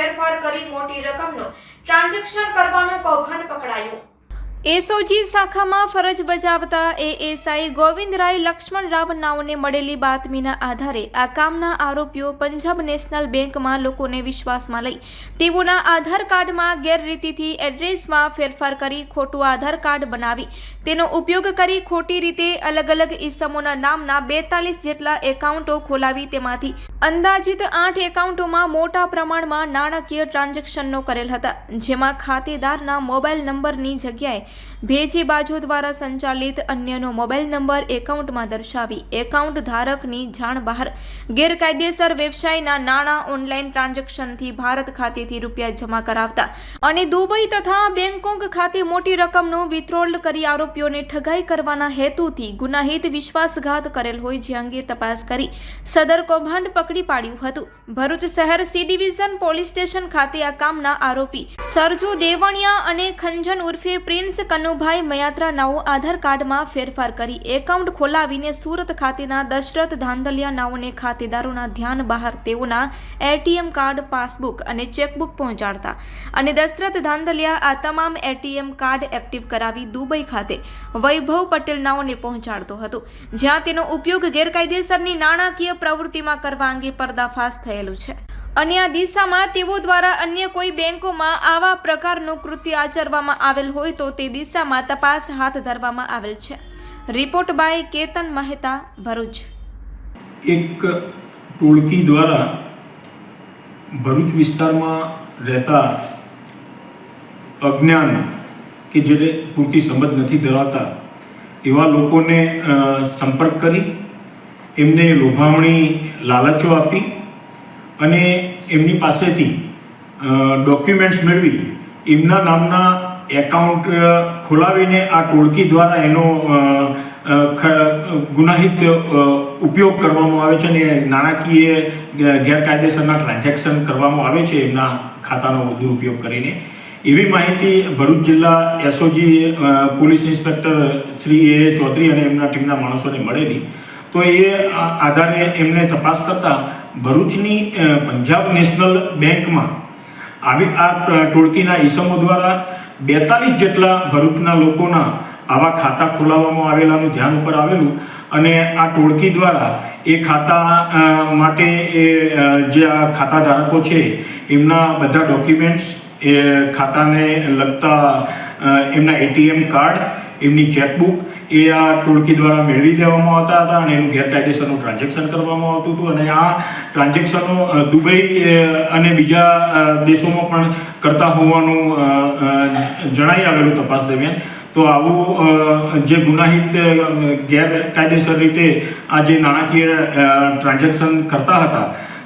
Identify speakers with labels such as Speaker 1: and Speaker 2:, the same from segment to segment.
Speaker 1: ફેરફાર કરી મોટી રકમનું ટ્રાન્ઝેક્શન કરવાનું કૌભાંડ પકડાયું. એસઓજી શાખામાં ફરજ બજાવતા એએસઆઈ ગોવિંદરાય લક્ષ્મણરાવ નાઓને મળેલી બાતમીના આધારે આ કામના આરોપીઓ પંજાબ નેશનલ બેંકમાં લોકોને વિશ્વાસમાં લઈ તેઓના આધાર કાર્ડમાં ગેરરીતિથી એડ્રેસમાં ફેરફાર કરી ખોટું આધાર કાર્ડ બનાવી તેનો ઉપયોગ કરી ખોટી રીતે અલગ અલગ ઇસમોના નામના બેતાલીસ જેટલા એકાઉન્ટો ખોલાવી તેમાંથી અંદાજિત આઠ એકાઉન્ટોમાં મોટા પ્રમાણમાં નાણાકીય ટ્રાન્ઝેક્શનનો કરેલ હતા, જેમાં ખાતેદારના મોબાઈલ નંબરની જગ્યાએ ભેજી બાજુ દ્વારા સંચાલિત અન્યનો મોબાઈલ નંબર એકાઉન્ટમાં દર્શાવી એકાઉન્ટ ધારકની જાણ બહાર ગેરકાયદેસર વ્યવસાયના નાણાં ઓનલાઈન ટ્રાન્ઝેક્શનથી ભારત ખાતેથી રૂપિયા જમા કરાવતા અને દુબઈ તથા બેંકોક ખાતે મોટી રકમનું વિથ્રોલ્ડ કરી આરોપીઓને ઠગાઈ કરવાના હેતુથી ગુનાહિત વિશ્વાસઘાત કરેલ હોય જે અંગે તપાસ કરી સદર કૌભાંડ પકડી પાડ્યું હતું. ભરૂચ શહેર સી ડિવિઝન પોલીસ સ્ટેશન ખાતે આ કામના આરોપી સરજુ દેવણિયા અને ખંજન ઉર્ફે પ્રિન્સ કનુભાઈ મયાત્રા નાઓ આધાર કાર્ડમાં ફેરફાર કરી એકાઉન્ટ ખોલાવીને સુરત ખાતેના દશરથ ધાંધલિયા નાઓને ખાતેદારોના ધ્યાન બહાર તેઓના એટીએમ કાર્ડ, પાસબુક અને ચેકબુક પહોંચાડતા અને દશરથ ધાંધલિયા આ તમામ એટીએમ કાર્ડ એક્ટિવ કરાવી દુબઈ ખાતે વૈભવ પટેલ નાઓને પહોંચાડતો હતો, જ્યાં તેનો ઉપયોગ ગેરકાયદેસરની નાણાકીય પ્રવૃત્તિમાં કરવા અંગે પર્દાફાશ થયેલું છે. અને આ દિશામાં તેઓ દ્વારા અન્ય કોઈ બેંકોમાં આવા પ્રકારનું કૃત્ય આચરવામાં આવેલ હોય તો તે દિશામાં તપાસ હાથ ધરવામાં આવેલ છે. Report by Ketan Mehta, Bharuch.
Speaker 2: એક ટોળકી દ્વારા ભરૂચ વિસ્તારમાં રહેતા અજ્ઞાન કે જેને પૂરતી સમજ નથી ધરાવતા, એવા લોકોને સંપર્ક કરી, એમને લોભામણી લાલચો આપી અને એમની પાસેથી ડોક્યુમેન્ટ્સ મેળવી, એમના નામના એકાઉન્ટ ખોલાવીને આ ટોળકી દ્વારા એનો ગુનાહિત ઉપયોગ કરવામાં આવે છે અને નાણાકીય ગેરકાયદેસરના ટ્રાન્ઝેક્શન કરવામાં આવે છે એમના ખાતાનો દુરુપયોગ કરીને. એવી માહિતી ભરૂચ જિલ્લા SOG police inspector Shri A Chaudhary અને એમના ટીમના માણસોને મળેલી. તો એ આધારે એમને તપાસ કરતા ભરૂચની પંજાબ નેશનલ બેંકમાં આવી, આ ટોળકીના ઈસમો દ્વારા બેતાલીસ જેટલા ભરૂચના લોકોના આવા ખાતા ખોલાવવામાં આવેલાનું ધ્યાન ઉપર આવેલું અને આ ટોળકી દ્વારા એ ખાતા માટે એ જે આ ખાતા ધારકો છે, એમના બધા ડોક્યુમેન્ટ્સ, એ ખાતાને લગતા એમના એટીએમ કાર્ડ, એમની ચેકબુક એ આ ટોળકી દ્વારા મેળવી લેવામાં આવતા હતા અને એનું ગેરકાયદેસરનું ટ્રાન્ઝેક્શન કરવામાં આવતું હતું અને આ ટ્રાન્ઝેક્શનો દુબઈ અને બીજા દેશોમાં પણ કરતા હોવાનું જણાઈ આવેલું તપાસ દરમિયાન. તો આવું જે ગુનાહિત ગેરકાયદેસર રીતે આ જે નાણાકીય ટ્રાન્ઝેક્શન કરતા હતા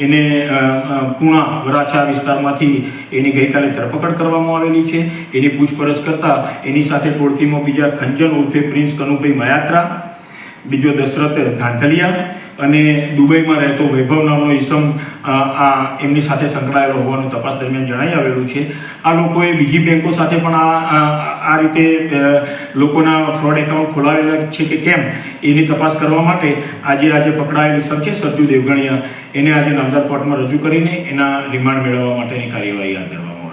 Speaker 2: એને પૂણા વરાછા વિસ્તારમાંથી એની ગઈકાલે ધરપકડ કરવામાં આવેલી છે. એની પૂછપરછ કરતાં એની સાથે ટોળકીમાં બીજા ખંજન ઉર્ફે પ્રિન્સ કનુભાઈ મયાત્રા બીજો દશરથ ગાંધલિયા અને દુબઈમાં રહેતો વૈભવ નામનો ઈસમ આ એમની સાથે સંકળાયેલો હોવાનું તપાસ દરમિયાન જણાઈ આવેલું છે. આ લોકોએ બીજી બેંકો સાથે પણ આ, આ- આ રીતે લોકોના ફ્રોડ એકાઉન્ટ ખોલાવેલા છે કે કેમ, એની તપાસ કરવા માટે આજે આજે પકડાયેલ ઈસમ છે સરજુ દેવગણિયા. એને આજે નામદાર કોર્ટમાં રજૂ કરીને એના રિમાન્ડ મેળવવા માટેની કાર્યવાહી હાથ ધરવામાં